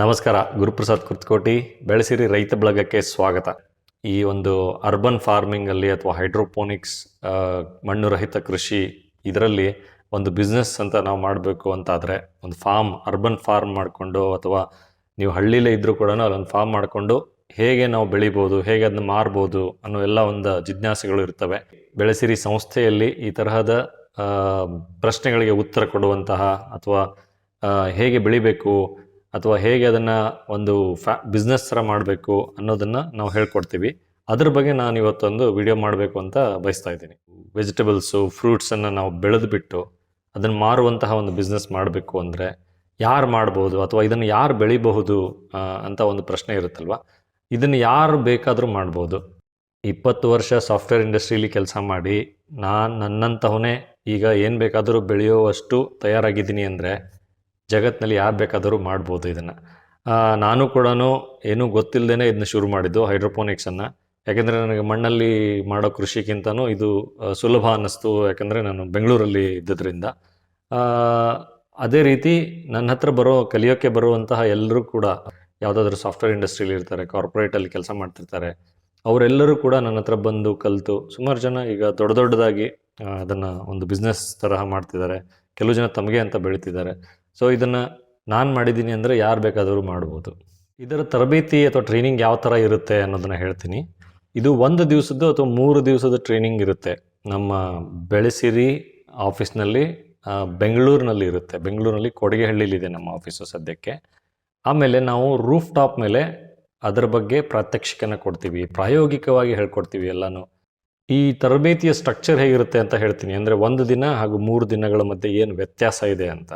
ನಮಸ್ಕಾರ, ಗುರುಪ್ರಸಾದ್ ಕುರ್ತಕೋಟಿ. ಬೆಳೆಸಿರಿ ರೈತ ಬಳಗಕ್ಕೆ ಸ್ವಾಗತ. ಈ ಒಂದು ಅರ್ಬನ್ ಫಾರ್ಮಿಂಗಲ್ಲಿ ಅಥವಾ ಹೈಡ್ರೋಪೋನಿಕ್ಸ್ ಮಣ್ಣು ರಹಿತ ಕೃಷಿ ಇದರಲ್ಲಿ ಒಂದು ಬಿಸ್ನೆಸ್ ಅಂತ ನಾವು ಮಾಡಬೇಕು ಅಂತಾದರೆ ಒಂದು ಫಾರ್ಮ್, ಅರ್ಬನ್ ಫಾರ್ಮ್ ಮಾಡಿಕೊಂಡು ಅಥವಾ ನೀವು ಹಳ್ಳಿಲೇ ಇದ್ದರೂ ಕೂಡ ಅಲ್ಲೊಂದು ಫಾರ್ಮ್ ಮಾಡಿಕೊಂಡು ಹೇಗೆ ನಾವು ಬೆಳಿಬೋದು, ಹೇಗೆ ಅದನ್ನ ಮಾರ್ಬೋದು ಅನ್ನೋ ಎಲ್ಲ ಒಂದು ಜಿಜ್ಞಾಸೆಗಳು ಇರ್ತವೆ. ಬೆಳೆಸಿರಿ ಸಂಸ್ಥೆಯಲ್ಲಿ ಈ ತರಹದ ಪ್ರಶ್ನೆಗಳಿಗೆ ಉತ್ತರ ಕೊಡುವಂತಹ ಅಥವಾ ಹೇಗೆ ಬೆಳಿಬೇಕು ಅಥವಾ ಹೇಗೆ ಅದನ್ನು ಒಂದು ಫ್ಯಾ ಬಿಸ್ನೆಸ್ ಥರ ಮಾಡಬೇಕು ಅನ್ನೋದನ್ನು ನಾವು ಹೇಳ್ಕೊಡ್ತೀವಿ. ಅದ್ರ ಬಗ್ಗೆ ನಾನು ಇವತ್ತೊಂದು ವಿಡಿಯೋ ಮಾಡಬೇಕು ಅಂತ ಬಯಸ್ತಾ ಇದ್ದೀನಿ. ವೆಜಿಟೇಬಲ್ಸು ಫ್ರೂಟ್ಸನ್ನು ನಾವು ಬೆಳೆದು ಬಿಟ್ಟು ಅದನ್ನು ಮಾರುವಂತಹ ಒಂದು ಬಿಸ್ನೆಸ್ ಮಾಡಬೇಕು ಅಂದರೆ ಯಾರು ಮಾಡ್ಬೋದು ಅಥವಾ ಇದನ್ನು ಯಾರು ಬೆಳಿಬಹುದು ಅಂತ ಒಂದು ಪ್ರಶ್ನೆ ಇರುತ್ತಲ್ವ? ಇದನ್ನು ಯಾರು ಬೇಕಾದರೂ ಮಾಡ್ಬೋದು. ಇಪ್ಪತ್ತು ವರ್ಷ ಸಾಫ್ಟ್ವೇರ್ ಇಂಡಸ್ಟ್ರೀಲಿ ಕೆಲಸ ಮಾಡಿ ನಾನು ನನ್ನಂತಹವನೇ ಈಗ ಏನು ಬೇಕಾದರೂ ಬೆಳೆಯುವಷ್ಟು ತಯಾರಾಗಿದ್ದೀನಿ ಅಂದರೆ ಜಗತ್ತಿನಲ್ಲಿ ಯಾರು ಬೇಕಾದರೂ ಮಾಡ್ಬೋದು ಇದನ್ನು. ನಾನು ಕೂಡ ಏನೂ ಗೊತ್ತಿಲ್ಲದೇ ಇದನ್ನ ಶುರು ಮಾಡಿದ್ದು ಹೈಡ್ರೋಪೋನಿಕ್ಸನ್ನು. ಯಾಕೆಂದರೆ ನನಗೆ ಮಣ್ಣಲ್ಲಿ ಮಾಡೋ ಕೃಷಿಗಿಂತನೂ ಇದು ಸುಲಭ ಅನ್ನಿಸ್ತು. ಯಾಕೆಂದರೆ ನಾನು ಬೆಂಗಳೂರಲ್ಲಿ ಇದ್ದದ್ರಿಂದ. ಅದೇ ರೀತಿ ನನ್ನ ಹತ್ರ ಬರೋ ಕಲಿಯೋಕ್ಕೆ ಬರುವಂತಹ ಎಲ್ಲರೂ ಕೂಡ, ಯಾವುದಾದ್ರೂ ಸಾಫ್ಟ್ವೇರ್ ಇಂಡಸ್ಟ್ರಿಲಿ ಇರ್ತಾರೆ, ಕಾರ್ಪೊರೇಟಲ್ಲಿ ಕೆಲಸ ಮಾಡ್ತಿರ್ತಾರೆ, ಅವರೆಲ್ಲರೂ ಕೂಡ ನನ್ನ ಹತ್ರ ಬಂದು ಕಲಿತು ಸುಮಾರು ಜನ ಈಗ ದೊಡ್ಡ ದೊಡ್ಡದಾಗಿ ಅದನ್ನು ಒಂದು ಬಿಸ್ನೆಸ್ ತರಹ ಮಾಡ್ತಿದ್ದಾರೆ. ಕೆಲವು ಜನ ತಮಗೆ ಅಂತ ಬೆಳೀತಿದ್ದಾರೆ. ಸೊ ಇದನ್ನು ನಾನು ಮಾಡಿದ್ದೀನಿ ಅಂದರೆ ಯಾರು ಬೇಕಾದರೂ ಮಾಡ್ಬೋದು. ಇದರ ತರಬೇತಿ ಅಥವಾ ಟ್ರೈನಿಂಗ್ ಯಾವ ಥರ ಇರುತ್ತೆ ಅನ್ನೋದನ್ನು ಹೇಳ್ತೀನಿ. ಇದು ಒಂದು ದಿವಸದ್ದು ಅಥವಾ ಮೂರು ದಿವಸದ ಟ್ರೈನಿಂಗ್ ಇರುತ್ತೆ. ನಮ್ಮ ಬೆಳೆಸಿರಿ ಆಫೀಸ್ನಲ್ಲಿ ಬೆಂಗಳೂರಿನಲ್ಲಿ ಇರುತ್ತೆ. ಬೆಂಗಳೂರಿನಲ್ಲಿ ಕೊಡಗೆಹಳ್ಳಿಲಿದೆ ನಮ್ಮ ಆಫೀಸು ಸದ್ಯಕ್ಕೆ. ಆಮೇಲೆ ನಾವು ರೂಫ್ ಟಾಪ್ ಮೇಲೆ ಅದರ ಬಗ್ಗೆ ಪ್ರಾತ್ಯಕ್ಷಿಕನ ಕೊಡ್ತೀವಿ. ಪ್ರಾಯೋಗಿಕವಾಗಿ ಹೇಳ್ಕೊಡ್ತೀವಿ ಎಲ್ಲನೂ. ಈ ತರಬೇತಿಯ ಸ್ಟ್ರಕ್ಚರ್ ಹೇಗಿರುತ್ತೆ ಅಂತ ಹೇಳ್ತೀನಿ. ಅಂದರೆ ಒಂದು ದಿನ ಹಾಗೂ ಮೂರು ದಿನಗಳ ಮಧ್ಯೆ ಏನು ವ್ಯತ್ಯಾಸ ಇದೆ ಅಂತ.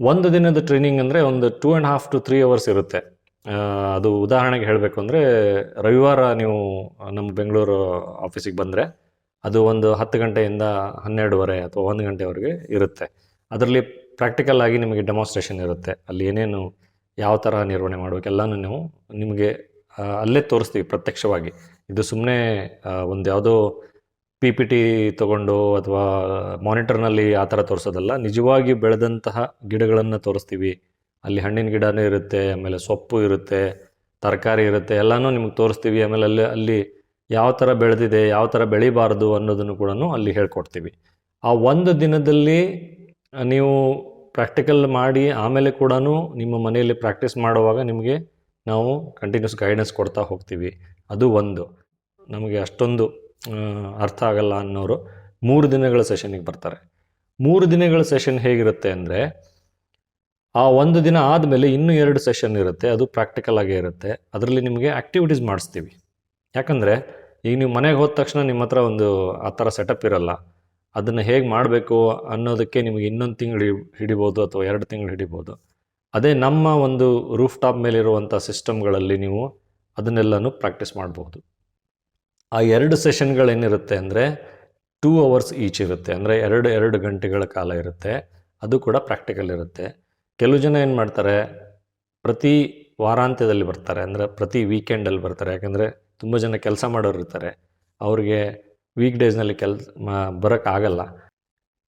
ಒಂದು ದಿನದ ಟ್ರೈನಿಂಗ್ ಅಂದರೆ ಒಂದು two and half to three hours ಇರುತ್ತೆ. ಅದು ಉದಾಹರಣೆಗೆ ಹೇಳಬೇಕು ಅಂದರೆ ರವಿವಾರ ನೀವು ನಮ್ಮ ಬೆಂಗಳೂರು ಆಫೀಸಿಗೆ ಬಂದರೆ ಅದು ಒಂದು ಹತ್ತು ಗಂಟೆಯಿಂದ ಹನ್ನೆರಡುವರೆ ಅಥವಾ ಒಂದು ಗಂಟೆವರೆಗೆ ಇರುತ್ತೆ. ಅದರಲ್ಲಿ ಪ್ರಾಕ್ಟಿಕಲ್ ಆಗಿ ನಿಮಗೆ ಡೆಮಾನ್ಸ್ಟ್ರೇಷನ್ ಇರುತ್ತೆ. ಅಲ್ಲಿ ಏನೇನು ಯಾವ ಥರ ನಿರ್ವಹಣೆ ಮಾಡಬೇಕು ಎಲ್ಲನೂ ನೀವು ನಿಮಗೆ ಅಲ್ಲೇ ತೋರಿಸ್ತೀವಿ ಪ್ರತ್ಯಕ್ಷವಾಗಿ. ಇದು ಸುಮ್ಮನೆ ಒಂದು ಯಾವುದೋ ಪಿ ಪಿ ಟಿ ತೊಗೊಂಡು ಅಥವಾ ಮಾನಿಟರ್ನಲ್ಲಿ ಆ ಥರ ತೋರಿಸೋದಲ್ಲ, ನಿಜವಾಗಿ ಬೆಳೆದಂತಹ ಗಿಡಗಳನ್ನು ತೋರಿಸ್ತೀವಿ. ಅಲ್ಲಿ ಹಣ್ಣಿನ ಗಿಡನೂ ಇರುತ್ತೆ, ಆಮೇಲೆ ಸೊಪ್ಪು ಇರುತ್ತೆ, ತರಕಾರಿ ಇರುತ್ತೆ, ಎಲ್ಲನೂ ನಿಮ್ಗೆ ತೋರಿಸ್ತೀವಿ. ಆಮೇಲೆ ಅಲ್ಲಿ ಅಲ್ಲಿ ಯಾವ ಥರ ಬೆಳೆದಿದೆ, ಯಾವ ಥರ ಬೆಳಿಬಾರ್ದು ಅನ್ನೋದನ್ನು ಕೂಡ ಅಲ್ಲಿ ಹೇಳ್ಕೊಡ್ತೀವಿ. ಆ ಒಂದು ದಿನದಲ್ಲಿ ನೀವು ಪ್ರಾಕ್ಟಿಕಲ್ ಮಾಡಿ ಆಮೇಲೆ ಕೂಡ ನಿಮ್ಮ ಮನೆಯಲ್ಲಿ ಪ್ರಾಕ್ಟೀಸ್ ಮಾಡುವಾಗ ನಿಮಗೆ ನಾವು ಕಂಟಿನ್ಯೂಸ್ ಗೈಡೆನ್ಸ್ ಕೊಡ್ತಾ ಹೋಗ್ತೀವಿ. ಅದು ಒಂದು. ನಮಗೆ ಅಷ್ಟೊಂದು ಅರ್ಥ ಆಗಲ್ಲ ಅನ್ನೋರು ಮೂರು ದಿನಗಳ ಸೆಷನಿಗೆ ಬರ್ತಾರೆ. ಮೂರು ದಿನಗಳ ಸೆಷನ್ ಹೇಗಿರುತ್ತೆ ಅಂದರೆ ಆ ಒಂದು ದಿನ ಆದಮೇಲೆ ಇನ್ನೂ ಎರಡು ಸೆಷನ್ ಇರುತ್ತೆ, ಅದು ಪ್ರಾಕ್ಟಿಕಲ್ ಆಗೇ ಇರುತ್ತೆ. ಅದರಲ್ಲಿ ನಿಮಗೆ ಆ್ಯಕ್ಟಿವಿಟೀಸ್ ಮಾಡಿಸ್ತೀವಿ. ಯಾಕಂದರೆ ಈಗ ನೀವು ಮನೆಗೆ ಹೋದ ತಕ್ಷಣ ನಿಮ್ಮ ಹತ್ರ ಒಂದು ಆ ಥರ ಸೆಟಪ್ ಇರಲ್ಲ. ಅದನ್ನು ಹೇಗೆ ಮಾಡಬೇಕು ಅನ್ನೋದಕ್ಕೆ ನಿಮಗೆ ಇನ್ನೊಂದು ತಿಂಗಳು ಹಿಡಿಬೋದು ಅಥವಾ ಎರಡು ತಿಂಗಳು ಹಿಡಿಬೋದು. ಅದೇ ನಮ್ಮ ಒಂದು ರೂಫ್ ಟಾಪ್ ಮೇಲಿರುವಂಥ ಸಿಸ್ಟಮ್ಗಳಲ್ಲಿ ನೀವು ಅದನ್ನೆಲ್ಲನೂ ಪ್ರಾಕ್ಟೀಸ್ ಮಾಡ್ಬೋದು. ಆ ಎರಡು ಸೆಷನ್ಗಳೇನಿರುತ್ತೆ ಅಂದರೆ ಟೂ ಅವರ್ಸ್ ಈಚ್ ಇರುತ್ತೆ. ಅಂದರೆ ಎರಡು ಎರಡು ಗಂಟೆಗಳ ಕಾಲ ಇರುತ್ತೆ. ಅದು ಕೂಡ ಪ್ರಾಕ್ಟಿಕಲ್ ಇರುತ್ತೆ. ಕೆಲವು ಜನ ಏನು ಮಾಡ್ತಾರೆ, ಪ್ರತಿ ವಾರಾಂತ್ಯದಲ್ಲಿ ಬರ್ತಾರೆ. ಅಂದರೆ ಪ್ರತಿ ವೀಕೆಂಡಲ್ಲಿ ಬರ್ತಾರೆ. ಯಾಕಂದರೆ ತುಂಬ ಜನ ಕೆಲಸ ಮಾಡೋರು ಇರ್ತಾರೆ. ಅವ್ರಿಗೆ ವೀಕ್ ಡೇಸ್ನಲ್ಲಿ ಕೆಲಸ ಬರೋಕ್ಕಾಗಲ್ಲ.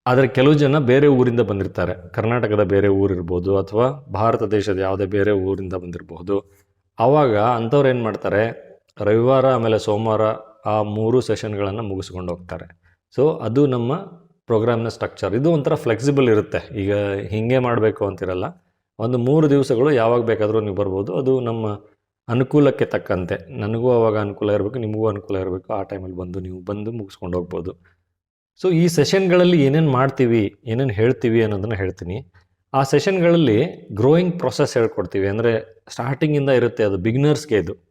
ಆದರೆ ಕೆಲವು ಜನ ಬೇರೆ ಊರಿಂದ ಬಂದಿರ್ತಾರೆ. ಕರ್ನಾಟಕದ ಬೇರೆ ಊರಿರ್ಬೋದು ಅಥವಾ ಭಾರತ ದೇಶದ ಯಾವುದೇ ಬೇರೆ ಊರಿಂದ ಬಂದಿರಬಹುದು ಆವಾಗ ಅಂಥವ್ರು ಏನು ಮಾಡ್ತಾರೆ, ರವಿವಾರ ಆಮೇಲೆ ಸೋಮವಾರ ಆ ಮೂರು ಸೆಷನ್ಗಳನ್ನು ಮುಗಿಸ್ಕೊಂಡು ಹೋಗ್ತಾರೆ. ಸೊ ಅದು ನಮ್ಮ ಪ್ರೋಗ್ರಾಮ್ನ ಸ್ಟ್ರಕ್ಚರ್. ಇದು ಒಂಥರ ಫ್ಲೆಕ್ಸಿಬಲ್ ಇರುತ್ತೆ. ಈಗ ಹೀಗೆ ಮಾಡಬೇಕು ಅಂತಿರಲ್ಲ. ಒಂದು ಮೂರು ದಿವಸಗಳು ಯಾವಾಗ ಬೇಕಾದರೂ ನೀವು ಬರ್ಬೋದು. ಅದು ನಮ್ಮ ಅನುಕೂಲಕ್ಕೆ ತಕ್ಕಂತೆ. ನನಗೂ ಅವಾಗ ಅನುಕೂಲ ಇರಬೇಕು, ನಿಮಗೂ ಅನುಕೂಲ ಇರಬೇಕು. ಆ ಟೈಮಲ್ಲಿ ಬಂದು ನೀವು ಬಂದು ಮುಗಿಸ್ಕೊಂಡು ಹೋಗ್ಬೋದು. ಸೊ ಈ ಸೆಷನ್ಗಳಲ್ಲಿ ಏನೇನು ಮಾಡ್ತೀವಿ, ಏನೇನು ಹೇಳ್ತೀವಿ ಅನ್ನೋದನ್ನು ಹೇಳ್ತೀನಿ. ಆ ಸೆಷನ್ಗಳಲ್ಲಿ ಗ್ರೋಯಿಂಗ್ ಪ್ರೊಸೆಸ್ ಹೇಳ್ಕೊಡ್ತೀವಿ. ಅಂದರೆ ಸ್ಟಾರ್ಟಿಂಗಿಂದ ಇರುತ್ತೆ ಅದು ಬಿಗ್ನರ್ಸ್ಗೆ ಇದು.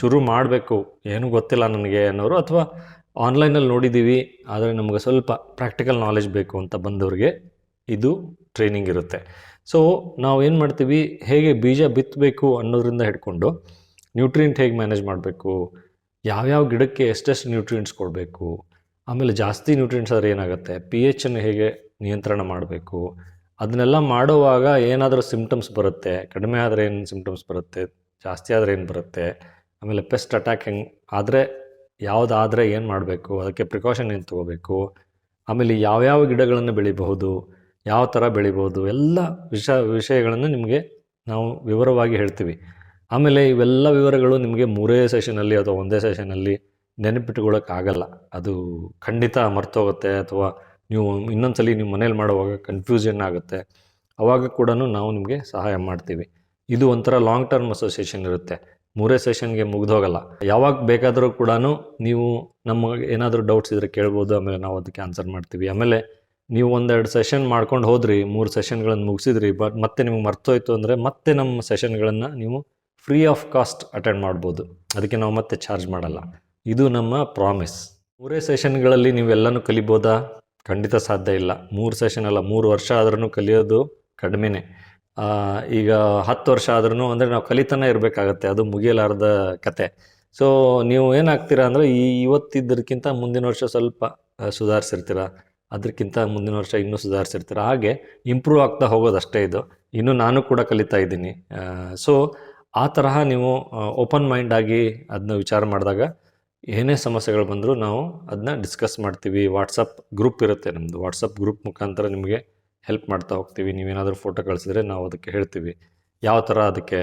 ಶುರು ಮಾಡಬೇಕು. ಏನೂ ಗೊತ್ತಿಲ್ಲ ನನಗೆ ಅನ್ನೋರು ಅಥವಾ ಆನ್ಲೈನಲ್ಲಿ ನೋಡಿದ್ದೀವಿ, ಆದರೆ ನಮಗೆ ಸ್ವಲ್ಪ ಪ್ರಾಕ್ಟಿಕಲ್ ನಾಲೆಜ್ ಬೇಕು ಅಂತ ಬಂದವ್ರಿಗೆ ಇದು ಟ್ರೈನಿಂಗ್ ಇರುತ್ತೆ. ಸೊ, ನಾವು ಏನು ಮಾಡ್ತೀವಿ, ಹೇಗೆ ಬೀಜ ಬಿತ್ತಬೇಕು ಅನ್ನೋದ್ರಿಂದ ಹಿಡ್ಕೊಂಡು ನ್ಯೂಟ್ರಿಯೆಂಟ್ ಹೇಗೆ ಮ್ಯಾನೇಜ್ ಮಾಡಬೇಕು, ಯಾವ್ಯಾವ ಗಿಡಕ್ಕೆ ಎಷ್ಟೆಷ್ಟು ನ್ಯೂಟ್ರಿಯೆಂಟ್ಸ್ ಕೊಡಬೇಕು, ಆಮೇಲೆ ಜಾಸ್ತಿ ನ್ಯೂಟ್ರಿಯೆಂಟ್ಸ್ ಆದರೆ ಏನಾಗುತ್ತೆ, ಪಿ ಎಚ್ಚನ್ನು ಹೇಗೆ ನಿಯಂತ್ರಣ ಮಾಡಬೇಕು, ಅದನ್ನೆಲ್ಲ ಮಾಡುವಾಗ ಏನಾದರೂ ಸಿಂಪ್ಟಮ್ಸ್ ಬರುತ್ತೆ, ಕಡಿಮೆ ಆದರೆ ಏನು ಸಿಮ್ಟಮ್ಸ್ ಬರುತ್ತೆ ಜಾಸ್ತಿ ಆದರೆ ಏನು ಬರುತ್ತೆ? ಆಮೇಲೆ ಪೆಸ್ಟ್ ಅಟ್ಯಾಕ್ ಹೆಂಗೆ ಆದರೆ ಯಾವುದಾದರೆ ಏನು ಮಾಡಬೇಕು? ಅದಕ್ಕೆ ಪ್ರಿಕಾಷನ್ ಏನು ತೊಗೋಬೇಕು? ಆಮೇಲೆ ಯಾವ್ಯಾವ ಗಿಡಗಳನ್ನು ಬೆಳಿಬಹುದು? ಯಾವ ಥರ ಬೆಳಿಬೋದು ಎಲ್ಲ ವಿಷ, ವಿಷಯಗಳನ್ನು ನಿಮಗೆ ನಾವು ವಿವರವಾಗಿ ಹೇಳ್ತೀವಿ. ಆಮೇಲೆ ಇವೆಲ್ಲ ವಿವರಗಳು ನಿಮಗೆ ಮೂರೇ ಸೆಷನಲ್ಲಿ ಅಥವಾ ಒಂದೇ ಸೆಷನಲ್ಲಿ ನೆನಪಿಟ್ಕೊಳ್ಳೋಕ್ಕಾಗಲ್ಲ ಅದು ಖಂಡಿತ ಮರ್ತೋಗುತ್ತೆ ಅಥವಾ ನೀವು ಇನ್ನೊಂದ್ಸಲಿ ನೀವು ಮನೇಲಿ ಮಾಡುವಾಗ ಕನ್ಫ್ಯೂಷನ್ ಆಗುತ್ತೆ. ಅವಾಗ ಕೂಡ ನಾವು ನಿಮಗೆ ಸಹಾಯ ಮಾಡ್ತೀವಿ. ಇದು ಒಂಥರ ಲಾಂಗ್ ಟರ್ಮ್ ಅಸೋಸಿಯೇಷನ್ ಇರುತ್ತೆ. ಮೂರೇ ಸೆಷನ್ಗೆ ಮುಗ್ದೋಗಲ್ಲ ಯಾವಾಗ ಬೇಕಾದರೂ ಕೂಡ ನೀವು ನಮಗೆ ಏನಾದರೂ ಡೌಟ್ಸ್ ಇದ್ದರೆ ಕೇಳ್ಬೋದು, ಆಮೇಲೆ ನಾವು ಅದಕ್ಕೆ ಆನ್ಸರ್ ಮಾಡ್ತೀವಿ. ಆಮೇಲೆ ನೀವು ಒಂದೆರಡು ಸೆಷನ್ ಮಾಡ್ಕೊಂಡು ಹೋದ್ರಿ, ಮೂರು ಸೆಷನ್ಗಳನ್ನು ಮುಗಿಸಿದ್ರಿ ಬಟ್ ಮತ್ತೆ ನಿಮ್ಗೆ ಮರ್ತೋಯ್ತು ಅಂದರೆ ಮತ್ತೆ ನಮ್ಮ ಸೆಷನ್ಗಳನ್ನು ನೀವು ಫ್ರೀ ಆಫ್ ಕಾಸ್ಟ್ ಅಟೆಂಡ್ ಮಾಡ್ಬೋದು. ಅದಕ್ಕೆ ನಾವು ಮತ್ತೆ ಚಾರ್ಜ್ ಮಾಡಲ್ಲ. ಇದು ನಮ್ಮ ಪ್ರಾಮಿಸ್ ಮೂರೇ ಸೆಷನ್ಗಳಲ್ಲಿ ನೀವೆಲ್ಲನೂ ಕಲಿಬೋದಾ? ಖಂಡಿತ ಸಾಧ್ಯ ಇಲ್ಲ. ಮೂರು ಸೆಷನ್ ಅಲ್ಲ, ಮೂರು ವರ್ಷ ಆದ್ರೂ ಕಲಿಯೋದು ಕಡಿಮೆನೇ. ಈಗ ಹತ್ತು ವರ್ಷ ಆದ್ರೂ ಅಂದರೆ ನಾವು ಕಲಿತಾನೆ ಇರಬೇಕಾಗತ್ತೆ. ಅದು ಮುಗಿಯಲಾರದ ಕತೆ. ಸೊ ನೀವು ಏನಾಗ್ತೀರಾ ಅಂದರೆ ಈ ಇವತ್ತಿದ್ದಕ್ಕಿಂತ ಮುಂದಿನ ವರ್ಷ ಸ್ವಲ್ಪ ಸುಧಾರಿಸಿರ್ತೀರ? ಅದಕ್ಕಿಂತ ಮುಂದಿನ ವರ್ಷ ಇನ್ನೂ ಸುಧಾರಿಸಿರ್ತೀರ? ಹಾಗೆ ಇಂಪ್ರೂವ್ ಆಗ್ತಾ ಹೋಗೋದಷ್ಟೇ ಇದು. ಇನ್ನೂ ನಾನು ಕೂಡ ಕಲಿತಾ ಇದ್ದೀನಿ. ಸೊ ಆ ತರಹ ನೀವು ಓಪನ್ ಮೈಂಡ್ ಆಗಿ ಅದನ್ನ ವಿಚಾರ ಮಾಡಿದಾಗ ಏನೇ ಸಮಸ್ಯೆಗಳು ಬಂದರೂ ನಾವು ಅದನ್ನ ಡಿಸ್ಕಸ್ ಮಾಡ್ತೀವಿ. ವಾಟ್ಸಪ್ ಗ್ರೂಪ್ ಇರುತ್ತೆ ನಮ್ಮದು ವಾಟ್ಸಪ್ ಗ್ರೂಪ್ ಮುಖಾಂತರ ನಿಮಗೆ ಹೆಲ್ಪ್ ಮಾಡ್ತಾ ಹೋಗ್ತೀವಿ. ನೀವೇನಾದರೂ ಫೋಟೋ ಕಳಿಸಿದ್ರೆ ನಾವು ಅದಕ್ಕೆ ಹೇಳ್ತೀವಿ. ಯಾವ ಥರ ಅದಕ್ಕೆ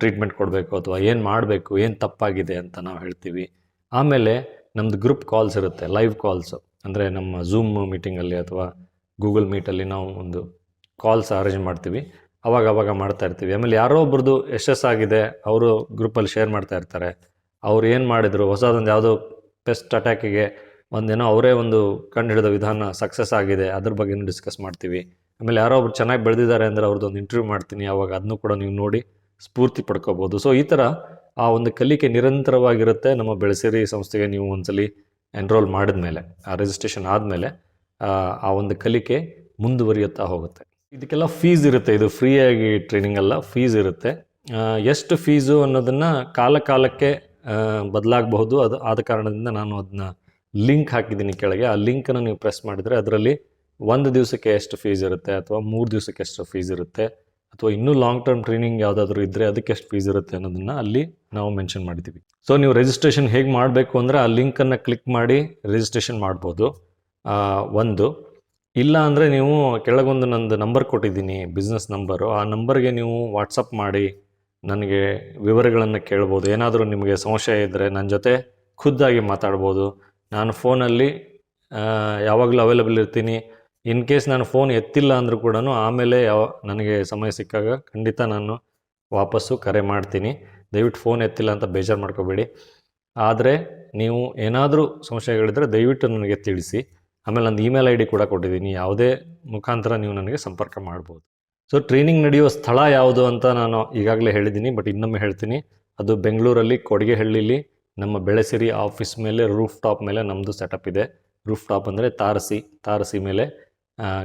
ಟ್ರೀಟ್ಮೆಂಟ್ ಕೊಡಬೇಕು ಅಥವಾ ಏನು ಮಾಡಬೇಕು, ಏನು ತಪ್ಪಾಗಿದೆ ಅಂತ ನಾವು ಹೇಳ್ತೀವಿ. ಆಮೇಲೆ ನಮ್ಮದು ಗ್ರೂಪ್ ಕಾಲ್ಸ್ ಇರುತ್ತೆ ಲೈವ್ ಕಾಲ್ಸು ಅಂದರೆ ನಮ್ಮ ಝೂಮ್ ಮೀಟಿಂಗಲ್ಲಿ ಅಥವಾ ಗೂಗಲ್ ಮೀಟಲ್ಲಿ ನಾವು ಒಂದು ಕಾಲ್ಸ್ ಅರೇಂಜ್ ಮಾಡ್ತೀವಿ. ಅವಾಗ ಅವಾಗ ಮಾಡ್ತಾ ಇರ್ತೀವಿ. ಆಮೇಲೆ ಯಾರೋ ಒಬ್ರದ್ದು ಯಶಸ್ಸಾಗಿದೆ ಅವರು ಗ್ರೂಪಲ್ಲಿ ಶೇರ್ ಮಾಡ್ತಾ ಇರ್ತಾರೆ. ಅವ್ರು ಏನು ಮಾಡಿದರು, ಹೊಸದೊಂದು ಯಾವುದೋ ಪೆಸ್ಟ್ ಅಟ್ಯಾಕಿಗೆ ಒಂದೇನೋ ಅವರೇ ಒಂದು ಕಂಡು ಹಿಡಿದ ವಿಧಾನ ಸಕ್ಸಸ್ ಆಗಿದೆ, ಅದ್ರ ಬಗ್ಗೆನೂ ಡಿಸ್ಕಸ್ ಮಾಡ್ತೀವಿ. ಆಮೇಲೆ ಯಾರೋ ಒಬ್ರು ಚೆನ್ನಾಗಿ ಬೆಳೆದಿದ್ದಾರೆ ಅಂದರೆ ಅವ್ರದ್ದೊಂದು ಇಂಟರ್ವ್ಯೂ ಮಾಡ್ತೀನಿ ಅವಾಗ ಅದನ್ನು ಕೂಡ ನೀವು ನೋಡಿ ಸ್ಫೂರ್ತಿ ಪಡ್ಕೋಬೋದು. ಸೊ ಈ ಥರ ಆ ಒಂದು ಕಲಿಕೆ ನಿರಂತರವಾಗಿರುತ್ತೆ ನಮ್ಮ ಬೆಳೆಸಿರಿ ಸಂಸ್ಥೆಗೆ ನೀವು ಒಂದ್ಸಲಿ ಎನ್ರೋಲ್ ಮಾಡಿದ ಮೇಲೆ ಆ ರಿಜಿಸ್ಟ್ರೇಷನ್ ಆದಮೇಲೆ, ಆ ಒಂದು ಕಲಿಕೆ ಮುಂದುವರಿಯುತ್ತಾ ಹೋಗುತ್ತೆ. ಇದಕ್ಕೆಲ್ಲ ಫೀಸ್ ಇರುತ್ತೆ, ಇದು ಫ್ರೀಯಾಗಿ ಟ್ರೈನಿಂಗ್ ಅಲ್ಲ ಫೀಸ್ ಇರುತ್ತೆ. ಎಷ್ಟು ಫೀಸು ಅನ್ನೋದನ್ನು ಕಾಲ ಕಾಲಕ್ಕೆ ಬದಲಾಗಬಹುದು, ಅದು ಆದ ಕಾರಣದಿಂದ ನಾನು ಅದನ್ನ ಲಿಂಕ್ ಹಾಕಿದ್ದೀನಿ ಕೆಳಗೆ. ಆ ಲಿಂಕನ್ನು ನೀವು ಪ್ರೆಸ್ ಮಾಡಿದರೆ ಅದರಲ್ಲಿ ಒಂದು ದಿವಸಕ್ಕೆ ಎಷ್ಟು ಫೀಸ್ ಇರುತ್ತೆ ಅಥವಾ ಮೂರು ದಿವಸಕ್ಕೆ ಎಷ್ಟು ಫೀಸ್ ಇರುತ್ತೆ ಅಥವಾ ಇನ್ನೂ ಲಾಂಗ್ ಟರ್ಮ್ ಟ್ರೈನಿಂಗ್ ಯಾವುದಾದ್ರೂ ಇದ್ದರೆ ಅದಕ್ಕೆ ಎಷ್ಟು ಫೀಸ್ ಇರುತ್ತೆ ಅನ್ನೋದನ್ನು ಅಲ್ಲಿ ನಾವು ಮೆನ್ಷನ್ ಮಾಡಿದ್ದೀವಿ. ಸೊ ನೀವು ರಿಜಿಸ್ಟ್ರೇಷನ್ ಹೇಗೆ ಮಾಡಬೇಕು ಅಂದರೆ ಆ ಲಿಂಕನ್ನು ಕ್ಲಿಕ್ ಮಾಡಿ ರಿಜಿಸ್ಟ್ರೇಷನ್ ಮಾಡ್ಬೋದು. ಒಂದು. ಇಲ್ಲ ಅಂದರೆ ನೀವು ಕೆಳಗೊಂದು ನಂದು ನಂಬರ್ ಕೊಟ್ಟಿದ್ದೀನಿ ಬಿಸ್ನೆಸ್ ನಂಬರು ಆ ನಂಬರ್ಗೆ ನೀವು ವಾಟ್ಸಪ್ ಮಾಡಿ ನನಗೆ ವಿವರಗಳನ್ನು ಕೇಳ್ಬೋದು. ಏನಾದರೂ ನಿಮಗೆ ಸಂಶಯ ಇದ್ದರೆ ನನ್ನ ಜೊತೆ ಖುದ್ದಾಗಿ ಮಾತಾಡ್ಬೋದು. ನಾನು ಫೋನಲ್ಲಿ ಯಾವಾಗಲೂ ಅವೈಲಬಲ್ ಇರ್ತೀನಿ. ಇನ್ ಕೇಸ್ ನಾನು ಫೋನ್ ಎತ್ತಿಲ್ಲ ಅಂದರೂ ಕೂಡ ಆಮೇಲೆ ಯಾವ, ನನಗೆ ಸಮಯ ಸಿಕ್ಕಾಗ ಖಂಡಿತ ನಾನು ವಾಪಸ್ಸು ಕರೆ ಮಾಡ್ತೀನಿ. ದಯವಿಟ್ಟು ಫೋನ್ ಎತ್ತಿಲ್ಲ ಅಂತ ಬೇಜಾರು ಮಾಡ್ಕೋಬೇಡಿ. ಆದರೆ ನೀವು ಏನಾದರೂ ಸಂಶಯಗಳಿದ್ದರೆ ದಯವಿಟ್ಟು ನನಗೆ ತಿಳಿಸಿ. ಆಮೇಲೆ ನಂದು ಇಮೇಲ್ ಐ ಡಿ ಕೂಡ ಕೊಟ್ಟಿದ್ದೀನಿ. ಯಾವುದೇ ಮುಖಾಂತರ ನೀವು ನನಗೆ ಸಂಪರ್ಕ ಮಾಡ್ಬೋದು. ಸೊ ಟ್ರೈನಿಂಗ್ ನಡೆಯುವ ಸ್ಥಳ ಯಾವುದು ಅಂತ ನಾನು ಈಗಾಗಲೇ ಹೇಳಿದ್ದೀನಿ ಬಟ್ ಇನ್ನೊಮ್ಮೆ ಹೇಳ್ತೀನಿ. ಅದು ಬೆಂಗಳೂರಲ್ಲಿ ಕೊಡಿಗೆಹಳ್ಳಿಲಿ ನಮ್ಮ ಬೆಳೆಸಿರಿ ಆಫೀಸ್ ಮೇಲೆ ರೂಫ್ ಟಾಪ್ ಮೇಲೆ ನಮ್ಮದು ಸೆಟಪ್ ಇದೆ. ರೂಫ್ ಟಾಪ್ ಅಂದರೆ ತಾರಸಿ ತಾರಸಿ ಮೇಲೆ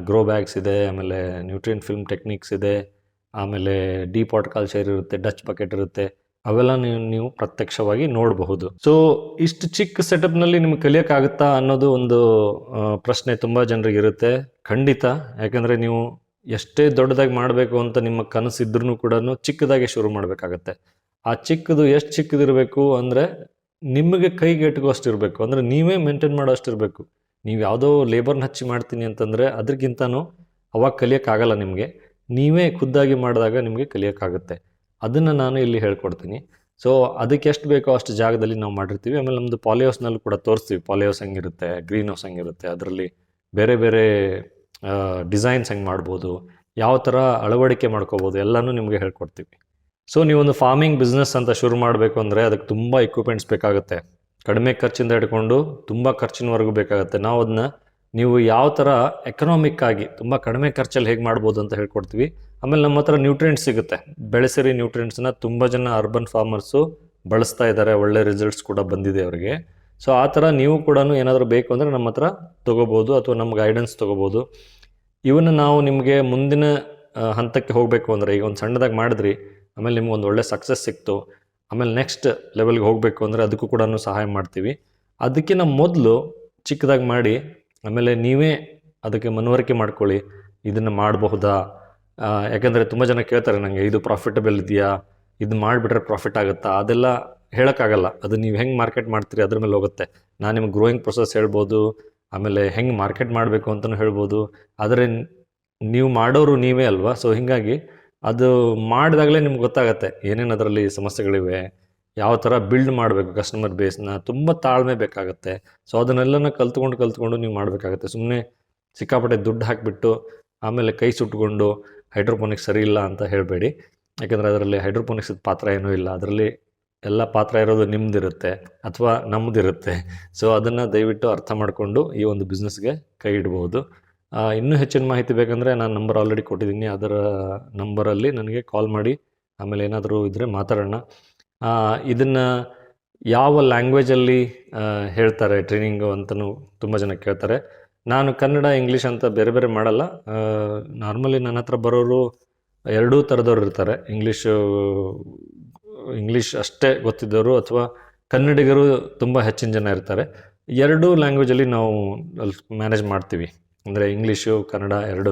ಗ್ರೋ ಬ್ಯಾಗ್ಸ್ ಇದೆ, ಆಮೇಲೆ ನ್ಯೂಟ್ರಿಯನ್ ಫಿಲ್ಮ್ ಟೆಕ್ನಿಕ್ಸ್ ಇದೆ, ಆಮೇಲೆ ಡಿ ಪಾಟ್ ಕಲ್ಚರ್ ಇರುತ್ತೆ ಡಚ್ ಬಕೆಟ್ ಇರುತ್ತೆ. ಅವೆಲ್ಲ ನೀವು ನೀವು ಪ್ರತ್ಯಕ್ಷವಾಗಿ ನೋಡಬಹುದು. ಸೊ ಇಷ್ಟು ಚಿಕ್ಕ ಸೆಟಪ್ನಲ್ಲಿ ನಿಮ್ಗೆ ಕಲಿಯೋಕ್ಕಾಗುತ್ತಾ ಅನ್ನೋದು ಒಂದು ಪ್ರಶ್ನೆ ತುಂಬ ಜನರಿಗಿರುತ್ತೆ ಖಂಡಿತ. ಯಾಕಂದರೆ ನೀವು ಎಷ್ಟೇ ದೊಡ್ಡದಾಗಿ ಮಾಡಬೇಕು ಅಂತ ನಿಮ್ಮ ಕನಸಿದ್ರೂ ಕೂಡ ಚಿಕ್ಕದಾಗಿ ಶುರು ಮಾಡಬೇಕಾಗತ್ತೆ. ಆ ಚಿಕ್ಕದು ಎಷ್ಟು ಚಿಕ್ಕದಿರಬೇಕು ಅಂದರೆ ನಿಮಗೆ ಕೈಗೆ ಎಟ್ಕೋಷ್ಟು ಇರಬೇಕು ಅಂದರೆ ನೀವೇ ಮೇಂಟೈನ್ ಮಾಡೋಷ್ಟು ಇರಬೇಕು ನೀವು ಯಾವುದೋ ಲೇಬರ್ನ ಹಚ್ಚಿ ಮಾಡ್ತೀನಿ ಅಂತಂದರೆ ಅದಕ್ಕಿಂತನೂ ಅವಾಗ ಕಲಿಯೋಕ್ಕಾಗಲ್ಲ ನಿಮಗೆ. ನೀವೇ ಖುದ್ದಾಗಿ ಮಾಡಿದಾಗ ನಿಮಗೆ ಕಲಿಯೋಕ್ಕಾಗುತ್ತೆ. ಅದನ್ನು ನಾನು ಇಲ್ಲಿ ಹೇಳ್ಕೊಡ್ತೀನಿ. ಸೊ ಅದಕ್ಕೆ ಎಷ್ಟು ಬೇಕೋ ಅಷ್ಟು ಜಾಗದಲ್ಲಿ ನಾವು ಮಾಡಿರ್ತೀವಿ. ಆಮೇಲೆ ನಮ್ಮದು ಪಾಲಿಹೌಸ್ನಲ್ಲೂ ಕೂಡ ತೋರಿಸ್ತೀವಿ. ಪಾಲಿಹೌಸ್ ಹೆಂಗಿರುತ್ತೆ ಗ್ರೀನ್ ಹೌಸ್ ಹೆಂಗಿರುತ್ತೆ, ಅದರಲ್ಲಿ ಬೇರೆ ಬೇರೆ ಡಿಸೈನ್ಸ್ ಹೆಂಗೆ ಮಾಡ್ಬೋದು ಯಾವ ಥರ ಅಳವಡಿಕೆ ಮಾಡ್ಕೋಬೋದು ಎಲ್ಲನೂ ನಿಮಗೆ ಹೇಳ್ಕೊಡ್ತೀವಿ. ಸೊ ನೀವೊಂದು ಫಾರ್ಮಿಂಗ್ ಬಿಸ್ನೆಸ್ ಅಂತ ಶುರು ಮಾಡಬೇಕು ಅಂದರೆ ಅದಕ್ಕೆ ತುಂಬ ಇಕ್ವಿಪ್ಮೆಂಟ್ಸ್ ಬೇಕಾಗುತ್ತೆ. ಕಡಿಮೆ ಖರ್ಚಿಂದ ಹಿಡ್ಕೊಂಡು ತುಂಬ ಖರ್ಚಿನವರೆಗೂ ಬೇಕಾಗುತ್ತೆ. ನಾವು ಅದನ್ನ ನೀವು ಯಾವ ಥರ ಎಕನಾಮಿಕ್ ಆಗಿ ತುಂಬ ಕಡಿಮೆ ಖರ್ಚಲ್ಲಿ ಹೇಗೆ ಮಾಡ್ಬೋದು ಅಂತ ಹೇಳ್ಕೊಡ್ತೀವಿ. ಆಮೇಲೆ ನಮ್ಮ ಹತ್ರ ನ್ಯೂಟ್ರಿಯೆಂಟ್ಸ್ ಸಿಗುತ್ತೆ. ಬೆಳೆಸಿರಿ ನ್ಯೂಟ್ರಿಯೆಂಟ್ಸ್ನ ತುಂಬ ಜನ ಅರ್ಬನ್ ಫಾರ್ಮರ್ಸು ಬಳಸ್ತಾ ಇದ್ದಾರೆ ಒಳ್ಳೆ ರಿಸಲ್ಟ್ಸ್ ಕೂಡ ಬಂದಿದೆ ಅವರಿಗೆ. ಸೊ ಆ ಥರ ನೀವು ಕೂಡ ಏನಾದರೂ ಬೇಕು ಅಂದರೆ ನಮ್ಮ ಹತ್ರ ತೊಗೋಬೋದು ಅಥವಾ ನಮ್ಮ ಗೈಡೆನ್ಸ್ ತೊಗೋಬೋದು. ಇವನ್ನ ನಾವು ನಿಮಗೆ ಮುಂದಿನ ಹಂತಕ್ಕೆ ಹೋಗಬೇಕು ಅಂದರೆ ಈಗ ಒಂದು ಸಣ್ಣದಾಗಿ ಮಾಡಿದ್ರಿ. ಆಮೇಲೆ ನಿಮ್ಗೆ ಒಂದು ಒಳ್ಳೆ ಸಕ್ಸಸ್ ಸಿಕ್ತು. ಆಮೇಲೆ ನೆಕ್ಸ್ಟ್ ಲೆವೆಲ್ಗೆ ಹೋಗಬೇಕು ಅಂದರೆ ಅದಕ್ಕೂ ಕೂಡ ಸಹಾಯ ಮಾಡ್ತೀವಿ. ಅದಕ್ಕಿಂತ ಮೊದಲು ಚಿಕ್ಕದಾಗಿ ಮಾಡಿ, ಆಮೇಲೆ ನೀವೇ ಅದಕ್ಕೆ ಮನವರಿಕೆ ಮಾಡ್ಕೊಳ್ಳಿ. ಇದನ್ನು ಮಾಡಬಹುದಾ? ಯಾಕಂದರೆ ತುಂಬ ಜನ ಕೇಳ್ತಾರೆ ನನಗೆ ಇದು ಪ್ರಾಫಿಟಬಲ್ ಇದೆಯಾ? ಇದು ಮಾಡಿಬಿಟ್ರೆ ಪ್ರಾಫಿಟ್ ಆಗುತ್ತಾ? ಅದೆಲ್ಲ ಹೇಳೋಕ್ಕಾಗಲ್ಲ. ಅದು ನೀವು ಹೆಂಗೆ ಮಾರ್ಕೆಟ್ ಮಾಡ್ತೀರಿ ಅದ್ರ ಮೇಲೆ ಹೋಗುತ್ತೆ. ನಾನು ನಿಮ್ಗೆ ಗ್ರೋಯಿಂಗ್ ಪ್ರೊಸೆಸ್ ಹೇಳ್ಬೋದು, ಆಮೇಲೆ ಹೆಂಗೆ ಮಾರ್ಕೆಟ್ ಮಾಡಬೇಕು ಅಂತಲೂ ಹೇಳ್ಬೋದು. ಆದರೆ ನೀವು ಮಾಡೋರು ನೀವೇ ಅಲ್ವಾ? ಸೊ ಹೀಗಾಗಿ ಅದು ಮಾಡಿದಾಗಲೇ ನಿಮ್ಗೆ ಗೊತ್ತಾಗತ್ತೆ ಏನೇನು ಅದರಲ್ಲಿ ಸಮಸ್ಯೆಗಳಿವೆ, ಯಾವ ಥರ ಬಿಲ್ಡ್ ಮಾಡಬೇಕು ಕಸ್ಟಮರ್ ಬೇಸ್ನ ತುಂಬ ತಾಳ್ಮೆ ಬೇಕಾಗುತ್ತೆ. ಸೊ ಅದನ್ನೆಲ್ಲನ ಕಲ್ತ್ಕೊಂಡು ಕಲ್ತ್ಕೊಂಡು ನೀವು ಮಾಡಬೇಕಾಗತ್ತೆ. ಸುಮ್ಮನೆ ಸಿಕ್ಕಾಪಟ್ಟೆ ದುಡ್ಡು ಹಾಕಿಬಿಟ್ಟು, ಆಮೇಲೆ ಕೈ ಸುಟ್ಕೊಂಡು ಹೈಡ್ರೋಪೋನಿಕ್ಸ್ ಸರಿ ಇಲ್ಲ ಅಂತ ಹೇಳಬೇಡಿ. ಯಾಕೆಂದರೆ ಅದರಲ್ಲಿ ಹೈಡ್ರೋಪೋನಿಕ್ಸ್ ಪಾತ್ರ ಏನೂ ಇಲ್ಲ. ಅದರಲ್ಲಿ ಎಲ್ಲ ಪಾತ್ರ ಇರೋದು ನಿಮ್ಮದಿರುತ್ತೆ ಅಥವಾ ನಮ್ಮದಿರುತ್ತೆ ಸೊ ಅದನ್ನು ದಯವಿಟ್ಟು ಅರ್ಥ ಮಾಡಿಕೊಂಡು ಈ ಒಂದು ಬಿಸ್ನೆಸ್ಗೆ ಕೈ ಇಡ್ಬೋದು. ಇನ್ನೂ ಹೆಚ್ಚಿನ ಮಾಹಿತಿ ಬೇಕಂದರೆ ನಾನು ನಂಬರ್ ಆಲ್ರೆಡಿ ಕೊಟ್ಟಿದ್ದೀನಿ. ಅದರ ನಂಬರಲ್ಲಿ ನನಗೆ ಕಾಲ್ ಮಾಡಿ, ಆಮೇಲೆ ಏನಾದರೂ ಇದ್ದರೆ ಮಾತಾಡೋಣ. ಇದನ್ನು ಯಾವ ಲ್ಯಾಂಗ್ವೇಜಲ್ಲಿ ಹೇಳ್ತಾರೆ ಟ್ರೈನಿಂಗು ಅಂತಲೂ ತುಂಬ ಜನ ಕೇಳ್ತಾರೆ. ನಾನು ಕನ್ನಡ ಇಂಗ್ಲೀಷ್ ಅಂತ ಬೇರೆ ಬೇರೆ ಮಾಡಲ್ಲ. ನಾರ್ಮಲಿ ನನ್ನ ಹತ್ರ ಬರೋರು ಎರಡೂ ಥರದವ್ರು ಇರ್ತಾರೆ. ಇಂಗ್ಲೀಷು ಇಂಗ್ಲೀಷ್ ಅಷ್ಟೇ ಗೊತ್ತಿದ್ದವರು ಅಥವಾ ಕನ್ನಡಿಗರು ತುಂಬ ಹೆಚ್ಚಿನ ಜನ ಇರ್ತಾರೆ. ಎರಡೂ ಲ್ಯಾಂಗ್ವೇಜಲ್ಲಿ ನಾವು ಮ್ಯಾನೇಜ್ ಮಾಡ್ತೀವಿ. ಅಂದರೆ ಇಂಗ್ಲೀಷು ಕನ್ನಡ ಎರಡೂ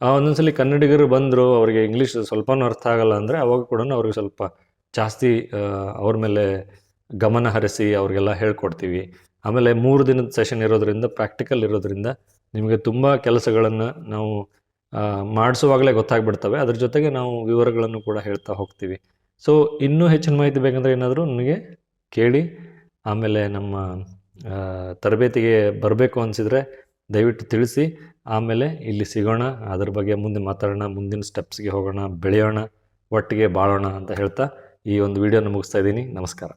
ಒಂದೊಂದ್ಸಲಿ ಕನ್ನಡಿಗರು ಬಂದರು ಅವರಿಗೆ ಇಂಗ್ಲೀಷ್ ಸ್ವಲ್ಪನೂ ಅರ್ಥ ಆಗಲ್ಲ ಅಂದರೆ ಅವಾಗ ಕೂಡ ಅವ್ರಿಗೆ ಸ್ವಲ್ಪ ಜಾಸ್ತಿ ಆ, ಅವ್ರ ಮೇಲೆ ಗಮನ ಹರಿಸಿ ಅವ್ರಿಗೆಲ್ಲ ಹೇಳ್ಕೊಡ್ತೀವಿ. ಆಮೇಲೆ ಮೂರು ದಿನದ ಸೆಷನ್ ಇರೋದರಿಂದ ಪ್ರಾಕ್ಟಿಕಲ್ ಇರೋದರಿಂದ ನಿಮಗೆ ತುಂಬ ಕೆಲಸಗಳನ್ನು ನಾವು ಮಾಡಿಸುವಾಗಲೇ ಗೊತ್ತಾಗ್ಬಿಡ್ತವೆ. ಅದ್ರ ಜೊತೆಗೆ ನಾವು ವಿವರಗಳನ್ನು ಕೂಡ ಹೇಳ್ತಾ ಹೋಗ್ತೀವಿ. ಸೊ ಇನ್ನೂ ಹೆಚ್ಚಿನ ಮಾಹಿತಿ ಬೇಕಂದರೆ ಏನಾದರೂ ನನಗೆ ಕೇಳಿ. ಆಮೇಲೆ ನಮ್ಮ ತರಬೇತಿಗೆ ಬರಬೇಕು ಅನಿಸಿದರೆ ದಯವಿಟ್ಟು ತಿಳಿಸಿ. ಆಮೇಲೆ ಇಲ್ಲಿ ಸಿಗೋಣ. ಅದ್ರ ಬಗ್ಗೆ ಮುಂದೆ ಮಾತಾಡೋಣ. ಮುಂದಿನ ಸ್ಟೆಪ್ಸ್ಗೆ ಹೋಗೋಣ. ಬೆಳೆಯೋಣ. ಒಟ್ಟಿಗೆ ಬಾಳೋಣ ಅಂತ ಹೇಳ್ತಾ ಈ ಒಂದು ವಿಡಿಯೋನ ಮುಗಿಸ್ತಾ ಇದ್ದೀನಿ. ನಮಸ್ಕಾರ.